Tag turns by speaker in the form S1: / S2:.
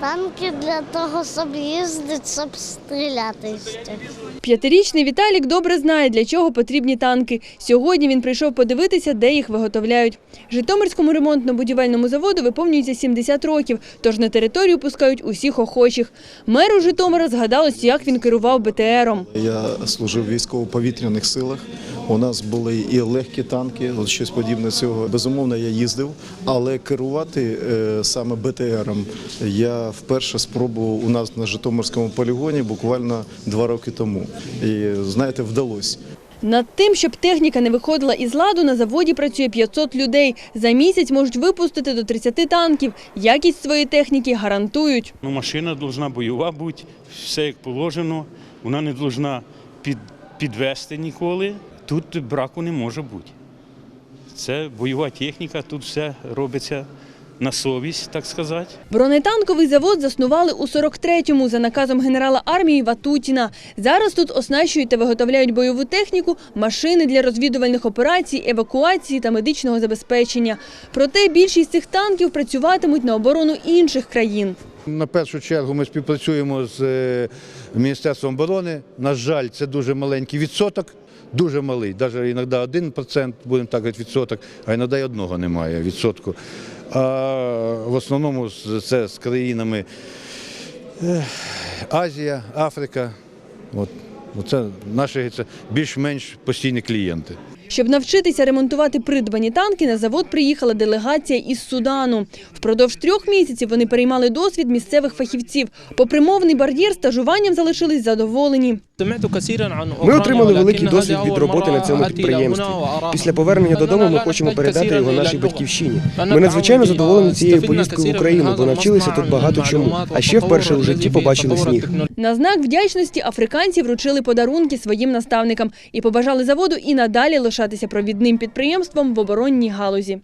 S1: Танки для того, щоб їздити, щоб стріляти.
S2: П'ятирічний Віталік добре знає, для чого потрібні танки. Сьогодні він прийшов подивитися, де їх виготовляють. Житомирському ремонтно-будівельному заводу виповнюється 70 років, тож на територію пускають усіх охочих. Меру Житомира згадалось, як він керував БТРом.
S3: Я служив в військово-повітряних силах. У нас були і легкі танки, от щось подібне цього. Безумовно, я їздив, але керувати е, саме БТРом я вперше спробував у нас на Житомирському полігоні буквально два роки тому. І знаєте, вдалося.
S2: Над тим, щоб техніка не виходила із ладу, на заводі працює 500 людей. За місяць можуть випустити до 30 танків. Якість своєї техніки гарантують.
S4: Ну, машина повинна бойова бути, все як положено. Вона не повинна під, підвести ніколи. Тут браку не може бути. Це бойова техніка, тут все робиться на совість, так сказати.
S2: Бронетанковий завод заснували у 43-му за наказом генерала армії Ватутіна. Зараз тут оснащують та виготовляють бойову техніку, машини для розвідувальних операцій, евакуації та медичного забезпечення. Проте більшість цих танків працюватимуть на оборону інших країн.
S5: На першу чергу ми співпрацюємо з е, Міністерством оборони. На жаль, це дуже маленький відсоток, дуже малий. Навіть іноді 1%, будемо так говорити, відсоток, а іноді й одного немає відсотку. А в основному це з країнами е, Азія, Африка. От, це наші більш-менш постійні клієнти.
S2: Щоб навчитися ремонтувати придбані танки, на завод приїхала делегація із Судану. Впродовж трьох місяців вони переймали досвід місцевих фахівців. Попри мовний бар'єр, стажуванням залишились задоволені.
S6: Ми отримали великий досвід від роботи на цьому підприємстві. Після повернення додому ми хочемо передати його нашій батьківщині. Ми надзвичайно задоволені цією поїздкою в Україну, бо навчилися тут багато чому. А ще вперше у житті побачили сніг.
S2: На знак вдячності африканці вручили подарунки своїм наставникам і побажали заводу і надалі лишатися провідним підприємством в оборонній галузі.